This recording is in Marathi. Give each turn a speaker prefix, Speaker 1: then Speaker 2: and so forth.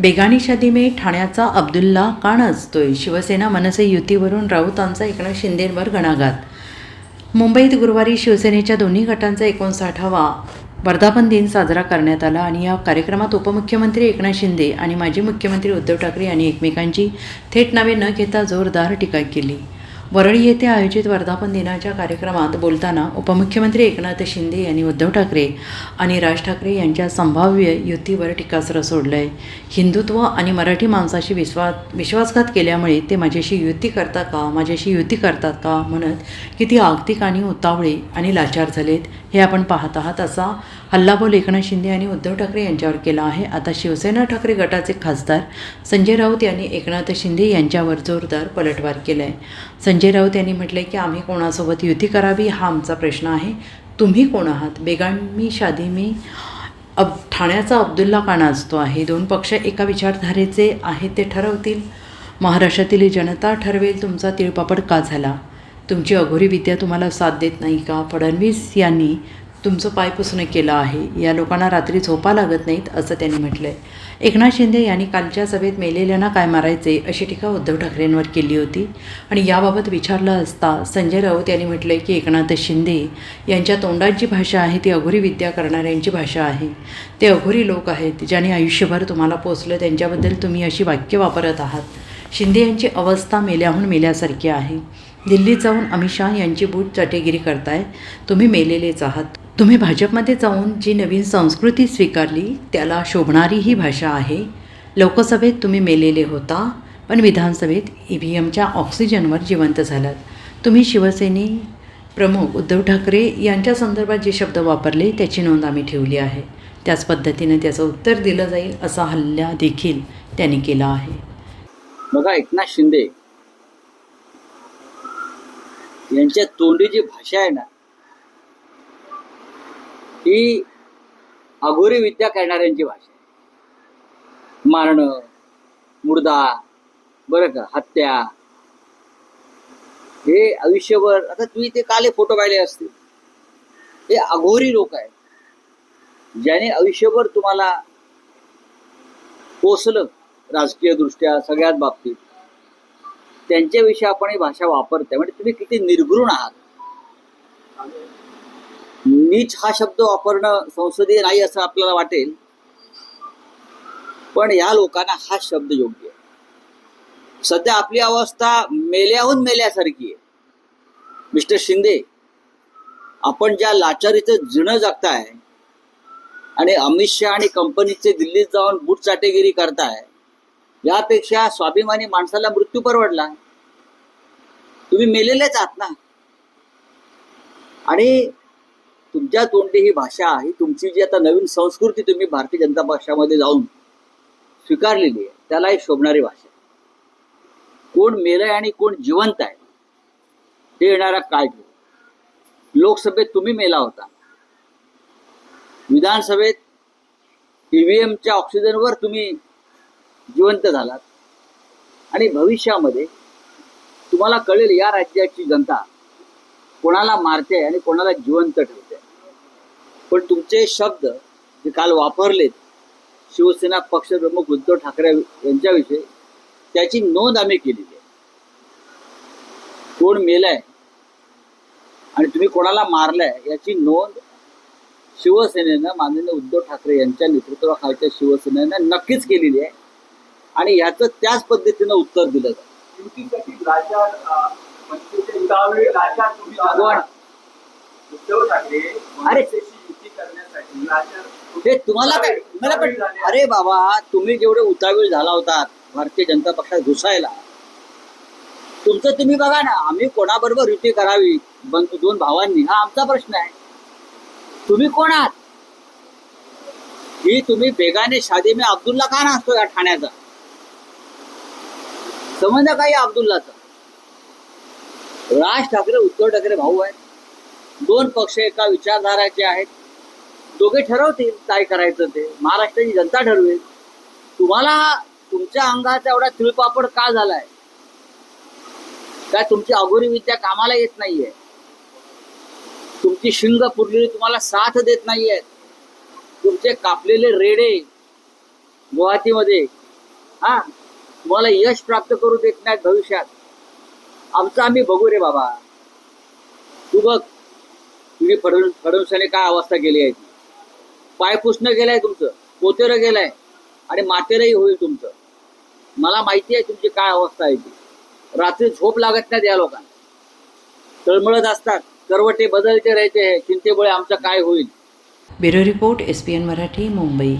Speaker 1: बेगानी शादी में ठाण्याचा अब्दुल्ला का असतोय शिवसेना मनसे युतीवरून राऊतांचा एकनाथ शिंदेंवर घणाघात मुंबईत गुरुवारी शिवसेनेच्या दोन्ही गटांचा एकोणसाठावा वर्धापन दिन साजरा करण्यात आला आणि या कार्यक्रमात उपमुख्यमंत्री एकनाथ शिंदे आणि माजी मुख्यमंत्री उद्धव ठाकरे यांनी एकमेकांची थेट नावे न घेता जोरदार टीका केली. वरळी येथे आयोजित वर्धापन दिनाच्या कार्यक्रमात बोलताना उपमुख्यमंत्री एकनाथ शिंदे यांनी उद्धव ठाकरे आणि राज ठाकरे यांच्या संभाव्य युतीवर टीकास्त्र सोडलंय. हिंदुत्व आणि मराठी माणसाशी विश्वास विश्वासघात केल्यामुळे ते माझ्याशी युती करतात का माझ्याशी युती करतात का म्हणत किती आगतिक आणि उतावळे आणि लाचार झालेत हे आपण पाहत आहात असा हल्लाबोल एकनाथ शिंदे आणि उद्धव ठाकरे यांच्यावर केला आहे. आता शिवसेना ठाकरे गटाचे खासदार संजय राऊत यांनी एकनाथ शिंदे यांच्यावर जोरदार पलटवार केला आहे संजय राऊत यांनी म्हटलं की आम्ही कोणासोबत युती करावी हा आमचा प्रश्न आहे. तुम्ही कोण आहात? बेगामी शादी मी अब ठाण्याचा अब्दुल्ला काना असतो आहे. दोन पक्ष एका विचारधारेचे आहेत ते ठरवतील. महाराष्ट्रातील जनता ठरवेल तुमचा तिळपापड का झाला? तुमची अघोरी विद्या तुम्हाला साथ देत नाही का? फडणवीस यांनी तुमचं पाय पुसणं केलं आहे. या लोकांना रात्री झोपा लागत नाहीत असं त्यांनी म्हटलं आहे एकनाथ शिंदे यांनी कालच्या सभेत मेलेल्यांना काय मारायचे अशी टीका उद्धव ठाकरेंवर केली होती. आणि याबाबत विचारलं असता संजय राऊत यांनी म्हटलं की एकनाथ शिंदे यांच्या तोंडात जी भाषा आहे ती अघोरी विद्या करणाऱ्यांची भाषा आहे. ते अघोरी लोक आहेत ज्याने आयुष्यभर तुम्हाला पोचलं त्यांच्याबद्दल तुम्ही अशी वाक्य वापरत आहात. शिंदे यांची अवस्था मेल्याहून मेल्यासारखी आहे. दिल्लीत जाऊन अमित शाह यांची बूट चाटेगिरी करताय तुम्ही मेलेलेच आहात. तुम्ही भाजपमध्ये जाऊन जी नवीन संस्कृती स्वीकारली त्याला शोभणारी ही भाषा आहे. लोकसभेत तुम्ही मेलेले होता पण विधानसभेत ई व्ही एमच्या ऑक्सिजनवर जिवंत झालात. तुम्ही शिवसेने प्रमुख उद्धव ठाकरे यांच्या संदर्भात जे शब्द वापरले त्याची नोंद आम्ही ठेवली आहे. त्याच पद्धतीने त्याचं उत्तर दिलं जाईल असा हल्ला देखील त्यांनी केला आहे.
Speaker 2: बघा एकनाथ शिंदे यांच्या तोंडी जी भाषा आहे ना ही अघोरी विद्या करणाऱ्यांची भाषा आहे. मारणं मुर्दा बरं का हत्या. हे आयुष्यभर आता तुम्ही ते काले फोटो पाहिले असतील. हे अघोरी लोक आहेत. ज्याने आयुष्यभर तुम्हाला पोचलं राजकीय दृष्ट्या सगळ्याच बाबतीत त्यांच्याविषयी आपण ही भाषा वापरते म्हणजे तुम्ही किती निर्घृण आहात. नीच हा शब्द वापरणं संसदीय नाही असं आपल्याला वाटेल. पण या लोकांना हा शब्द योग्य आहे. सध्या आपली अवस्था मेल्याहून मेल्यासारखी आहे. मिस्टर शिंदे आपण ज्या लाचारीचं जिणं जगताय आणि अमित शहा आणि कंपनीचे दिल्लीत जाऊन बूट चाटेगिरी करताय यापेक्षा स्वाभिमानी माणसाला मृत्यू परवडला. तुम्ही मेलेलेच आहात ना? आणि तुमच्या तोंडी ही भाषा ही तुमची जी आता नवीन संस्कृती तुम्ही भारतीय जनता पक्षामध्ये जाऊन स्वीकारलेली आहे त्याला ही शोभणारी भाषा कोण मेलंय आणि कोण जिवंत आहे ते येणारा काळ लोकसभेत तुम्ही मेला होता. विधानसभेत ईव्हीएमच्या ऑक्सिजनवर तुम्ही जिवंत झालात. आणि भविष्यामध्ये तुम्हाला कळेल या राज्याची जनता कोणाला मारते आणि कोणाला जिवंत ठेवते. पण तुमचे शब्द जे काल वापरलेत शिवसेना पक्षप्रमुख उद्धव ठाकरे यांच्याविषयी त्याची नोंद आम्ही केलेली आहे. कोण मेलाय आणि तुम्ही कोणाला मारलाय याची नोंद शिवसेनेनं माननीय उद्धव ठाकरे यांच्या नेतृत्वाखालच्या शिवसेनेनं नक्कीच केलेली आहे. आणि ह्याचं त्याच पद्धतीनं उत्तर दिलं जातं
Speaker 3: उद्धव ठाकरे
Speaker 2: अरे.
Speaker 3: युती करण्यासाठी
Speaker 2: हे तुम्हाला काय मला पण अरे बाबा तुम्ही जेवढे उतावीळ झाला होता भारतीय जनता पक्षात घुसायला तुमचं तुम्ही बघा ना आम्ही कोणाबरोबर युती करावी? दोन भावांनी हा आमचा प्रश्न आहे. तुम्ही कोण आहात? ही तुम्ही बेगाने शादी में अब्दुल्ला का नाचतो या ठाण्याचा? संबंध काही अब्दुल्लाचा? राज ठाकरे उद्धव ठाकरे भाऊ आहेत. दोन पक्ष एका विचारधाराचे आहेत. दोघे ठरवतील काय करायचं ते. महाराष्ट्राची जनता ठरवेल. तुम्हाला तुमच्या अंगाचा एवढा तिळपापड का झालाय? काय तुमची अघोरी विद्या कामाला येत नाहीये? तुमची शिंग पुरलेली तुम्हाला साथ देत नाहीये? तुमचे कापलेले रेडे गुवाहाटीमध्ये हा तुम्हाला यश प्राप्त करू देत नाहीत भविष्यात. आमचं आम्ही बघू रे बाबा. तू बघ. तुझी फडणवीस फडणवीसाने काय अवस्था केली आहे ती? पाय पुसणं गेलाय तुमचं पोतेरं गेलाय आणि मातेरही होईल तुमचं. मला माहिती आहे तुमची काय अवस्था आहे ती. रात्री झोप लागत नाही या लोकांना. तळमळत असतात करवटे बदलते राहायचे चिंतेमुळे आमचं काय होईल?
Speaker 1: Bureau report S P N Marathi Mumbai.